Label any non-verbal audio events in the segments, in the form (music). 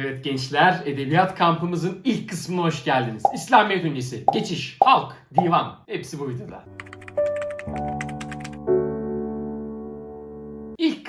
Evet gençler, edebiyat kampımızın ilk kısmına hoş geldiniz. İslamiyet öncesi, geçiş, halk, divan hepsi bu videoda.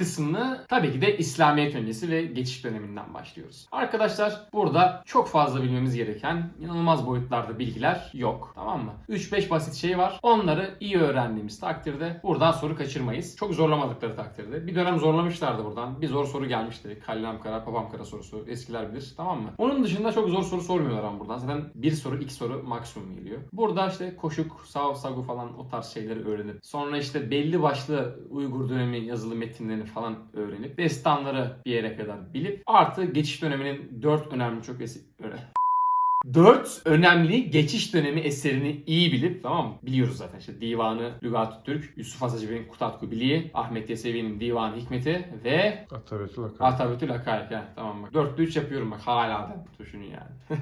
Kısmını tabii ki de İslamiyet öncesi ve geçiş döneminden başlıyoruz. Arkadaşlar burada çok fazla bilmemiz gereken inanılmaz boyutlarda bilgiler yok. Tamam mı? 3-5 basit şey var. Onları iyi öğrendiğimiz takdirde buradan soru kaçırmayız. Çok zorlamadıkları takdirde. Bir dönem zorlamışlardı buradan. Bir zor soru gelmişti. Kallem kara, papam kara sorusu. Eskiler bilir. Tamam mı? Onun dışında çok zor soru sormuyorlar ama buradan. Zaten bir soru, iki soru maksimum geliyor. Burada işte koşuk, sav, sagu falan o tarz şeyleri öğrenip sonra işte belli başlı Uygur dönemi yazılı metinlerini falan öğrenip destanları bir yere kadar bilip artı geçiş döneminin dört önemli çok esi öyle. Dört önemli geçiş dönemi eserini iyi bilip tamam mı? Biliyoruz zaten işte Divanı Lügat Türk, Yusuf Hasacıbey'in Kutatku Biliği, Ahmet Yesevi'nin Divanı Hikmeti ve Atabetül Akar. Atabetül Hakaik. Ha, tamam bak. Dörtlü üç yapıyorum bak hala da düşünün yani. (laughs)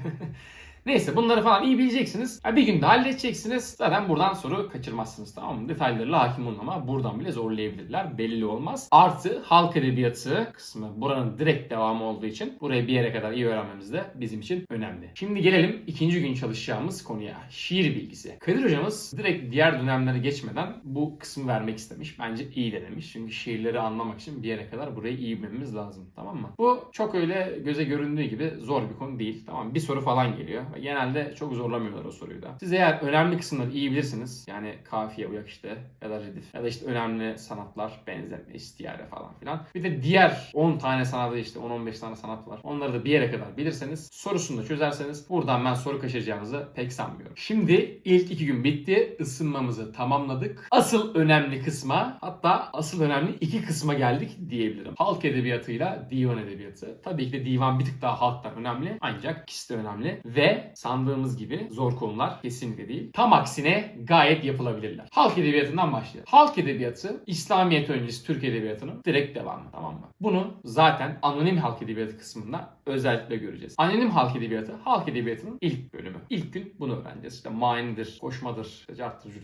Neyse bunları falan iyi bileceksiniz. Ha, bir günde halledeceksiniz. Zaten buradan soru kaçırmazsınız tamam mı? Detaylarıyla hakim olun ama buradan bile zorlayabilirler. Belli olmaz. Artı halk edebiyatı kısmı buranın direkt devamı olduğu için burayı bir yere kadar iyi öğrenmemiz de bizim için önemli. Şimdi gelelim ikinci gün çalışacağımız konuya. Şiir bilgisi. Kadir hocamız direkt diğer dönemlere geçmeden bu kısmı vermek istemiş. Bence iyi de demiş. Çünkü şiirleri anlamak için bir yere kadar burayı iyi bilmemiz lazım. Tamam mı? Bu çok öyle göze göründüğü gibi zor bir konu değil. Tamam mı? Bir soru falan geliyor. Genelde çok zorlamıyorlar o soruyu da. Siz eğer önemli kısımları iyi bilirsiniz. Yani kafiye, uyak işte ya da redif ya da işte önemli sanatlar, benzetme, istiyare falan filan. Bir de diğer 10 tane sanatta işte 10-15 tane sanat var. Onları da bir yere kadar bilirseniz sorusunu da çözerseniz buradan ben soru kaçıracağınızı pek sanmıyorum. Şimdi ilk iki gün bitti. Isınmamızı tamamladık. Asıl önemli kısma hatta asıl önemli iki kısma geldik diyebilirim. Halk edebiyatıyla divan edebiyatı. Tabii ki de divan bir tık daha halktan önemli. Ancak ikisi de önemli. Ve sandığımız gibi zor konular kesinlikle değil. Tam aksine gayet yapılabilirler. Halk edebiyatından başlayalım. Halk edebiyatı İslamiyet öncesi Türk edebiyatının direkt devamı tamam mı? Bunu zaten anonim halk edebiyatı kısmında özellikle göreceğiz. Anonim halk edebiyatı halk edebiyatının ilk bölümü. İlk gün bunu öğreneceğiz. İşte manidir, koşmadır, işte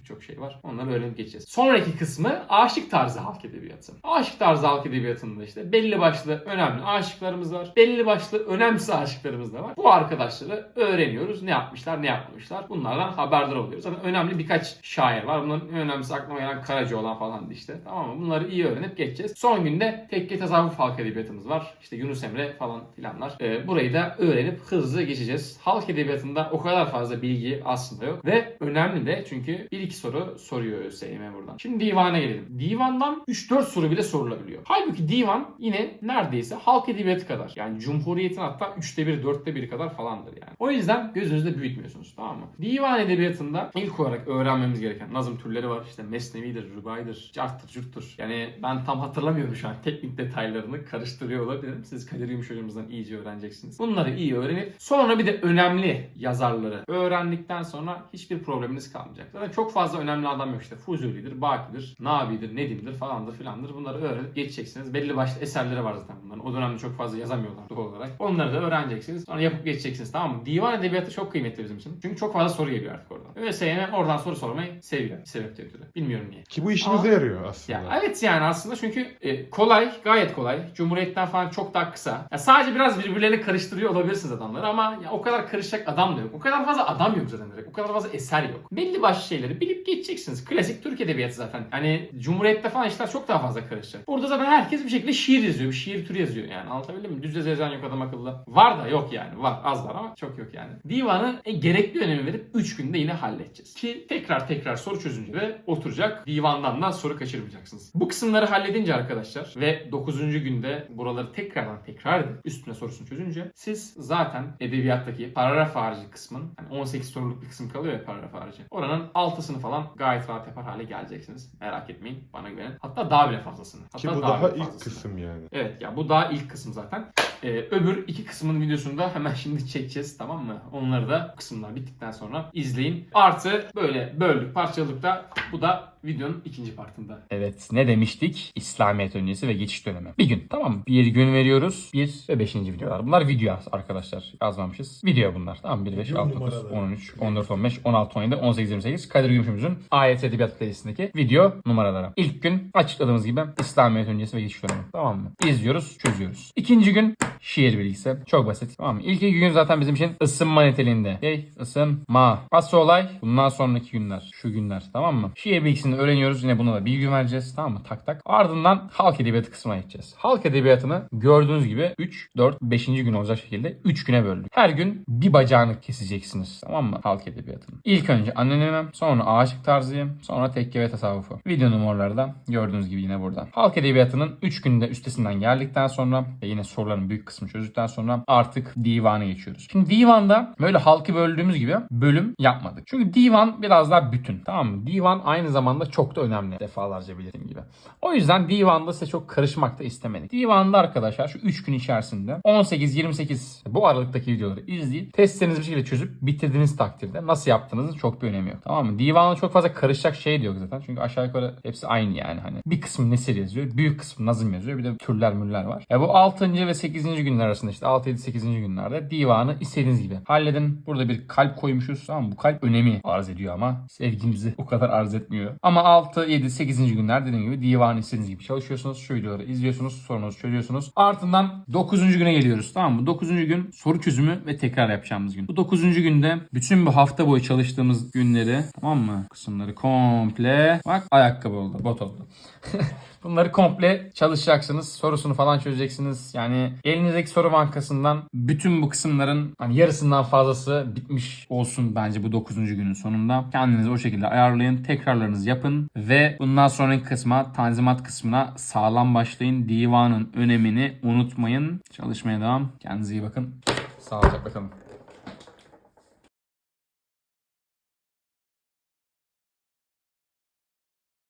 çok şey var. Onları öğrenip geçeceğiz. Sonraki kısmı aşık tarzı halk edebiyatı. Aşık tarzı halk edebiyatında işte belli başlı önemli aşıklarımız var. Belli başlı önemsiz aşıklarımız da var. Bu arkadaşları öğreniyoruz. Ne yapmışlar, ne yapmamışlar. Bunlardan haberdar oluyoruz. Zaten önemli birkaç şair var. Bunların en önemlisi aklıma gelen Karaca olan falan işte. Tamam mı? Bunları iyi öğrenip geçeceğiz. Son günde tekke tasavvuf halk edebiyatımız var. İşte Yunus Emre falan filanlar. Ee, burayı da öğrenip hızlı geçeceğiz. Halk edebiyatında o kadar fazla bilgi aslında yok. Ve önemli de çünkü bir iki soru soruyor ÖSYM buradan. Şimdi divana gelelim. Divandan 3-4 soru bile sorulabiliyor. Halbuki divan yine neredeyse halk edebiyatı kadar. Yani Cumhuriyet'in hatta 3'te 1, 4'te 1 kadar falandır yani. O yüzden gözünüzde büyütmüyorsunuz tamam mı? Divan edebiyatında ilk olarak öğrenmemiz gereken nazım türleri var. İşte mesnevidir, rübaidir, carttır, curttur. Yani ben tam hatırlamıyorum şu an teknik detaylarını karıştırıyor olabilirim. Siz Kadir Gümüş hocamızdan iyice öğreneceksiniz. Bunları iyi öğrenip sonra bir de önemli yazarları öğrendikten sonra hiçbir probleminiz kalmayacak. Zaten çok fazla önemli adam yok işte. Fuzuli'dir, Baki'dir, Nabi'dir, Nedim'dir falandır filandır. Bunları öğrenip geçeceksiniz. Belli başlı eserleri var zaten bunların. O dönemde çok fazla yazamıyorlar doğal olarak. Onları da öğreneceksiniz. Sonra yapıp geçeceksiniz tamam mı? Divan edebiyatı çok kıymetli bizim için. Çünkü çok fazla soru geliyor artık oradan. ÖSYM oradan soru sormayı seviyor. Bir sebepten ötürü. Bilmiyorum niye. Ki bu işimize yarıyor aslında. Ya evet yani aslında çünkü e, kolay, gayet kolay. Cumhuriyetten falan çok daha kısa. Ya sadece biraz birbirlerini karıştırıyor olabilirsiniz adamları ama ya o kadar karışacak adam da yok. O kadar fazla adam yok zaten direkt. O kadar fazla eser yok. Belli başlı şeyleri bilip geçeceksiniz. Klasik Türk edebiyatı zaten. Hani Cumhuriyette falan işler çok daha fazla karışacak. Burada zaten herkes bir şekilde şiir yazıyor. Bir şiir türü yazıyor yani. Anlatabildim mi? Düz yazan yok adam akıllı. Var da yok yani. Var. Az var ama çok yok yani. Divanı en gerekli önemi verip 3 günde yine halledeceğiz. Ki tekrar tekrar soru çözünce de oturacak. Divandan da soru kaçırmayacaksınız. Bu kısımları halledince arkadaşlar ve 9. günde buraları tekrardan tekrar edip üstüne sorusunu çözünce siz zaten edebiyattaki paragraf harici kısmın hani 18 soruluk bir kısım kalıyor ya paragraf harici. Oranın altısını falan gayet rahat yapar hale geleceksiniz. Merak etmeyin. Bana güvenin. Hatta daha bile fazlasını. Hatta Ki bu daha bile ilk fazlasını. kısım yani. Evet ya bu daha ilk kısım zaten. Ee, öbür iki kısmın videosunu da hemen (laughs) şimdi çekeceğiz tamam mı? Onları da kısımlar bittikten sonra izleyin. Artı böyle böldük parçaladık da bu da videonun ikinci partında. Evet ne demiştik? İslamiyet öncesi ve geçiş dönemi. Bir gün tamam mı? Bir gün veriyoruz. Bir ve beşinci videolar. Bunlar video arkadaşlar. Yazmamışız. Video bunlar. Tamam 1, 5, Video 6, 9, numaraları. 13, 14, 15, 16, 17, 18, 28. Kadir Gümüşümüzün ayet edebiyat playlistindeki video numaraları. İlk gün açıkladığımız gibi İslamiyet öncesi ve geçiş dönemi. Tamam mı? İzliyoruz, çözüyoruz. İkinci gün şiir bilgisi. Çok basit. Tamam mı? İlk iki gün zaten bizim için ısınma niteliğinde. Hey, ısınma. Asıl olay bundan sonraki günler. Şu günler. Tamam mı? Şiir bilgisini öğreniyoruz. Yine buna da bilgi vereceğiz. Tamam mı? Tak tak. Ardından halk edebiyatı kısmına geçeceğiz. Halk edebiyatını gördüğünüz gibi 3, 4, 5. gün olacak şekilde 3 güne böldük. Her gün bir bacağını keseceksiniz. Tamam mı? Halk edebiyatının. İlk önce annenemem, sonra aşık tarzıyım, sonra tekke ve tasavvufu. Video numaraları da gördüğünüz gibi yine burada. Halk edebiyatının 3 günde üstesinden geldikten sonra ve yine soruların büyük kısmını çözdükten sonra artık divana geçiyoruz. Şimdi divanda böyle halkı böldüğümüz gibi bölüm yapmadık. Çünkü divan biraz daha bütün. Tamam mı? Divan aynı zamanda çok da önemli. Defalarca belirttiğim gibi. O yüzden divanda size çok karışmak da istemedik. Divanda arkadaşlar şu 3 gün içerisinde 18-28 bu aralıktaki videoları izleyip testlerinizi bir şekilde çözüp bitirdiğiniz takdirde nasıl yaptığınızın çok bir önemi yok. Tamam mı? Divanda çok fazla karışacak şey de yok zaten. Çünkü aşağı yukarı hepsi aynı yani. Hani bir kısmı nesir yazıyor. Büyük kısmı nazım yazıyor. Bir de türler müller var. Ya bu 6. ve 8. günler arasında işte 6 7 8. günlerde divanı istediğiniz gibi halledin. Burada bir kalp koymuşuz. Tamam? Bu kalp önemi arz ediyor ama sevgimizi o kadar arz etmiyor. Ama 6 7 8. günler dediğim gibi divanı istediğiniz gibi çalışıyorsunuz. Şu videoları izliyorsunuz. Sorunuzu çözüyorsunuz. Ardından 9. güne geliyoruz. Tamam mı? 9. gün soru çözümü ve tekrar yapacağımız gün. Bu 9. günde bütün bu hafta boyu çalıştığımız günleri tamam mı? Kısımları komple bak ayakkabı oldu. Bot oldu. (laughs) Bunları komple çalışacaksınız. Sorusunu falan çözeceksiniz. Yani elinizdeki soru bankasından bütün bu kısımların hani yarısından fazlası bitmiş olsun bence bu 9. günün sonunda. Kendinizi o şekilde ayarlayın. Tekrarlarınızı yapın ve bundan sonraki kısma tanzimat kısmına sağlam başlayın. Divanın önemini unutmayın. Çalışmaya devam. Kendinize iyi bakın. Sağlıcakla kalın.